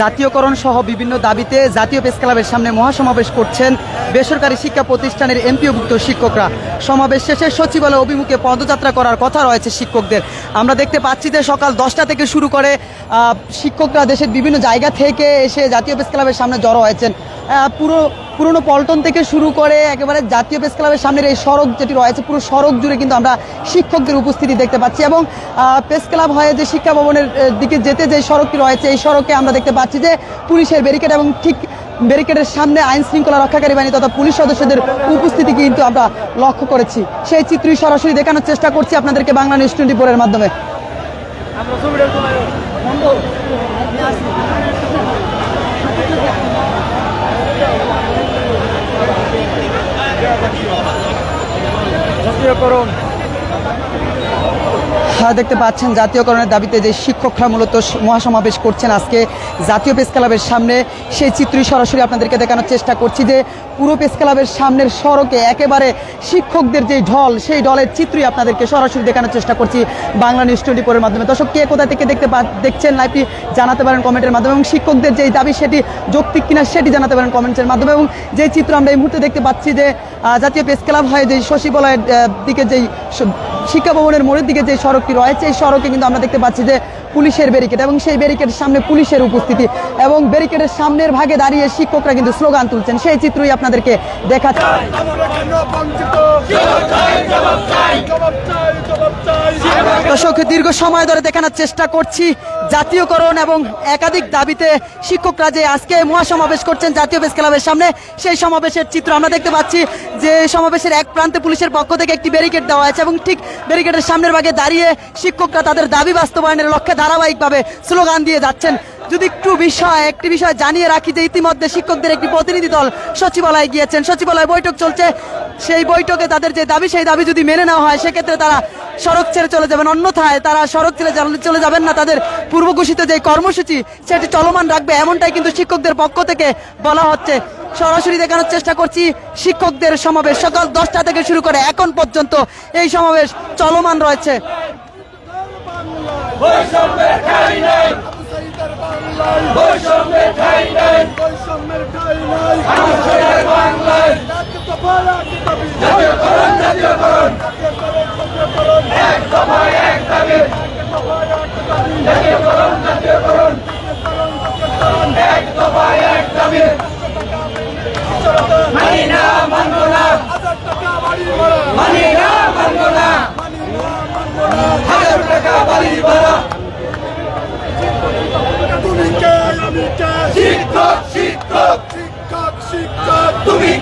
জাতীয়করণ। সহ বিভিন্ন দাবিতে জাতীয় প্রেস ক্লাবের সামনে মহাসমাবেশ করছেন বেসরকারি শিক্ষা প্রতিষ্ঠানের এমপিওভুক্ত শিক্ষকরা। সমাবেশ শেষে সচিবালয় অভিমুখে পদযাত্রা করার কথা রয়েছে শিক্ষকদের। আমরা দেখতে পাচ্ছি যে সকাল দশটা থেকে শুরু করে শিক্ষকরা দেশের বিভিন্ন জায়গা থেকে এসে জাতীয় প্রেস ক্লাবের সামনে জড়ো হয়েছেন। পুরো পুরনো পল্টন থেকে শুরু করে একেবারে জাতীয় প্রেস ক্লাবের সামনের এই সড়ক যেটি রয়েছে, পুরো সড়ক জুড়ে কিন্তু আমরা শিক্ষকদের উপস্থিতি দেখতে পাচ্ছি এবং প্রেস ক্লাব হয়ে যে শিক্ষা ভবনের দিকে যেতে যে সড়কটি রয়েছে, এই সড়কে আমরা দেখতে পাচ্ছি যে পুলিশের ব্যারিকেড এবং ঠিক ব্যারিকেডের সামনে আইন শৃঙ্খলা রক্ষাকারী বাহিনী তথা পুলিশ সদস্যদের উপস্থিতি কিন্তু আমরা লক্ষ্য করেছি। সেই চিত্রই সরাসরি দেখানোর চেষ্টা করছি আপনাদেরকে বাংলা নিউজ টোয়েন্টি ফোরের মাধ্যমে। হ্যাঁ, দেখতে পাচ্ছেন জাতীয়করণের দাবিতে যে শিক্ষকরা মূলত মহাসমাবেশ করছেন আজকে জাতীয় প্রেস ক্লাবের সামনে সেই চিত্রই সরাসরি আপনাদেরকে দেখানোর চেষ্টা করছি যে পুরো প্রেস ক্লাবের সামনের সড়কে একেবারে শিক্ষকদের যে ঢল সেই ঢলের চিত্রই আপনাদেরকে সরাসরি দেখানোর চেষ্টা করছি বাংলা নিউজ টোয়েন্টি ফোরের মাধ্যমে। দর্শক কে কোথা থেকে দেখতে দেখছেন লাইভটি জানাতে পারেন কমেন্টের মাধ্যমে এবং শিক্ষকদের যে দাবি সেটি যৌক্তিক কিনা সেটি জানাতে পারেন কমেন্টের মাধ্যমে এবং যে চিত্র আমরা এই মুহূর্তে দেখতে পাচ্ছি যে জাতীয় প্রেস ক্লাব হয়ে যে সচিবালয়ের আহ, দিকে যেই শিক্ষা ভবনের মোড়ের দিকে যে সড়কটি রয়েছে, এই সড়কে কিন্তু আমরা দেখতে পাচ্ছি যে পুলিশের ব্যারিকেড এবং সেই ব্যারিকেডের সামনে পুলিশের উপস্থিতি এবং ব্যারিকেডের সামনের ভাগে দাঁড়িয়ে শিক্ষকরা কিন্তু স্লোগান তুলছেন। সেই চিত্রই আপনাদেরকে দেখাচ্ছি। দীর্ঘ সময় ধরে দেখানোর চেষ্টা করছি জাতীয়করণ এবং একাধিক দাবিতে শিক্ষকরা যে আজকে মহাসমাবেশ করছেন জাতীয় প্রেস ক্লাবের সামনে, সেই সমাবেশের চিত্র আমরা দেখতে পাচ্ছি যে সমাবেশের এক প্রান্তে পুলিশের পক্ষ থেকে একটি ব্যারিকেড দেওয়া হয়েছে এবং ঠিক ব্যারিকেডের সামনের ভাগে দাঁড়িয়ে শিক্ষকরা তাদের দাবি বাস্তবায়নের লক্ষ্যে ধারাবাহিকভাবে স্লোগান দিয়ে যাচ্ছেন। যদি একটু বিষয়, একটি বিষয় জানিয়ে রাখি যে ইতিমধ্যে শিক্ষকদের একটি প্রতিনিধি দল সচিবালয়ে গিয়েছেন। সচিবালয় বৈঠক চলছে। সেই বৈঠকে তাদের যে দাবি, সেই দাবি যদি মেনে নেওয়া হয়, সেক্ষেত্রে তারা সড়ক ছেড়ে চলে যাবেন। অন্যথায় তারা সড়ক ছেড়ে চলে যাবেন না। তাদের পূর্ব ঘোষিত যে কর্মসূচি, সেটি চলমান রাখবে। এমনটাই কিন্তু শিক্ষকদের পক্ষ থেকে বলা হচ্ছে। সরাসরি দেখানোর চেষ্টা করছি। শিক্ষকদের সমাবেশ সকাল দশটা থেকে শুরু করে এখন পর্যন্ত এই সমাবেশ চলমান রয়েছে। বৈষম্যের তুমি